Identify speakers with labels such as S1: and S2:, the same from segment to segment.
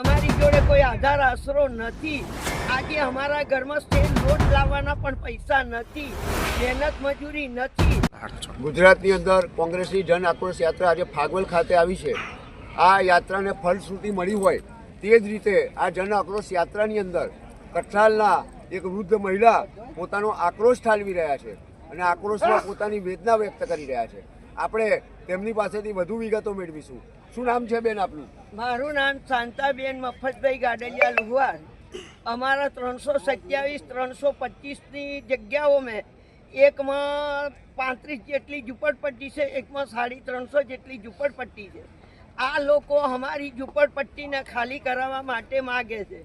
S1: અમારી જોડે કોઈ આધાર આશરો નથી. આજે અમારા ઘરમાં સ્ટેલ લોટ લાવવાના પણ પૈસા નથી. મહેનત મજૂરી નથી.
S2: ગુજરાતની અંદર કોંગ્રેસની જન આક્રોશ યાત્રા આજે ફાગવલ ખાતે આવી છે. આ યાત્રાને ફલશ્રુતિ મળી હોય તે જ રીતે આ જન આક્રોશ યાત્રાની અંદર કઠાલના એક વૃદ્ધ મહિલા પોતાનો આક્રોશ ઠાલવી રહ્યા છે અને આક્રોશમાં પોતાની વેદના વ્યક્ત કરી રહ્યા છે. આપણે તેમની પાસેથી વધુ વિગતો મેળવીશું. શું નામ છે બેન આપનું?
S1: મારું નામ શાંતાબેન મફતભાઈ ગાડલિયા લુહાર. અમારા ત્રણસો સત્યાવીસ, ત્રણસો પચીસની જગ્યાઓ મેં એકમાં પાંત્રીસ જેટલી ઝૂંપડપટ્ટી છે, એકમાં સાડી ત્રણસો જેટલી ઝૂંપડપટ્ટી છે. આ લોકો અમારી ઝૂંપડપટ્ટીને ખાલી કરાવવા માટે માગે છે.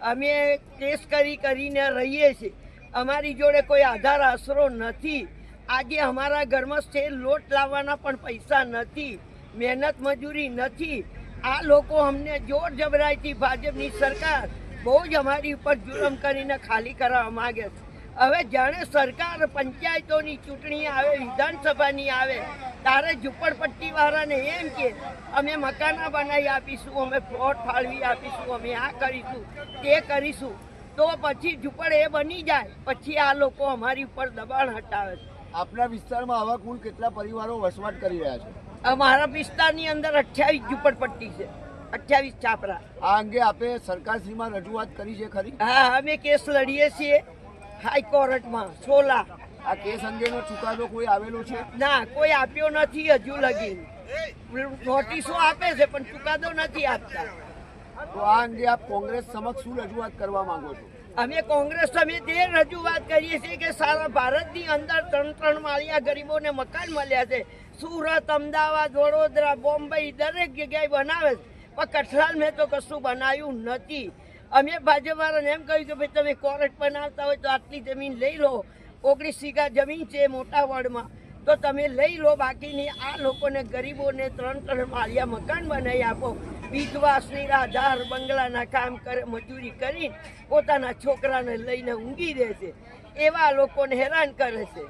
S1: અમે કેસ કરી કરીને રહીએ છીએ. અમારી જોડે કોઈ આધાર આશરો નથી. આજે અમારા ઘરમાં છે લોટ લાવવાના પણ પૈસા નથી, મહેનત મજૂરી નથી. આ લોકો અમને જોર જબરાઈથી ભાજપની સરકાર બહુ જ અમારી ઉપર જુલમ કરીને ખાલી કરાવવા માગે છે. હવે જાણે સરકાર પંચાયતોની ચૂંટણી આવે, વિધાનસભાની આવે ત્યારે ઝુંપડપટ્ટીવાળાને એમ કે, અમે મકાના બનાવી આપીશું, અમે પ્લોટ ફાળવી આપીશું, અમે આ કરીશું, તે કરીશું. તો પછી ઝૂંપડ એ બની જાય, પછી આ લોકો અમારી ઉપર દબાણ હટાવે છે.
S2: આપના વિસ્તારમાં આવા કુલ કેટલા પરિવારો વસવાટ કરી રહ્યા છે?
S1: અમારા વિસ્તારની અંદર અઠ્યાવીસ ઝુંપડપટ્ટી છે. અઠ્યાવીસ છાપરા.
S2: આ અંગે આપે સરકારશ્રીમાં રજૂઆત કરી છે ખરી?
S1: હા અમે કેસ લડીએ છીએ હાઈકોર્ટમાં સોલા.
S2: આ કેસ અંગેનો ચુકાદો કોઈ આવેલો છે?
S1: ના કોઈ આપ્યો નથી હજુ લગી. નોટિસો આપે છે પણ ચુકાદો નથી આપતા.
S2: તો આ અંગે આપ કોંગ્રેસ સમક્ષ શું રજૂઆત કરવા માંગો છો?
S1: અમે કોંગ્રેસ અમે તે રજૂઆત કરીએ છીએ કે સારા ભારતની અંદર ત્રણ ત્રણ માળિયા ગરીબોને મકાન મળ્યા છે. સુરત, અમદાવાદ, વડોદરા બોમ્બે દરેક જગ્યાએ બનાવે છે. પણ કઠલાલ મેં તો કશું બનાવ્યું નથી. અમે ભાજપવાળાને એમ કહ્યું કે ભાઈ તમે કોર્ટ બનાવતા હોય તો આટલી જમીન લઈ લો. ઓગણીસ વીઘા જમીન છે મોટા વડમાં. તો તમે લઈ લો બાકીની. આ લોકોને ગરીબોને ત્રણ ત્રણ માળિયા મકાન બનાવી આપો. વિધવા નિરાધાર બંગલાના કામ કરે, મજૂરી કરી, પોતાના છોકરાને લઈને ઊંઘી દે છે. એવા લોકોને હેરાન કરે છે.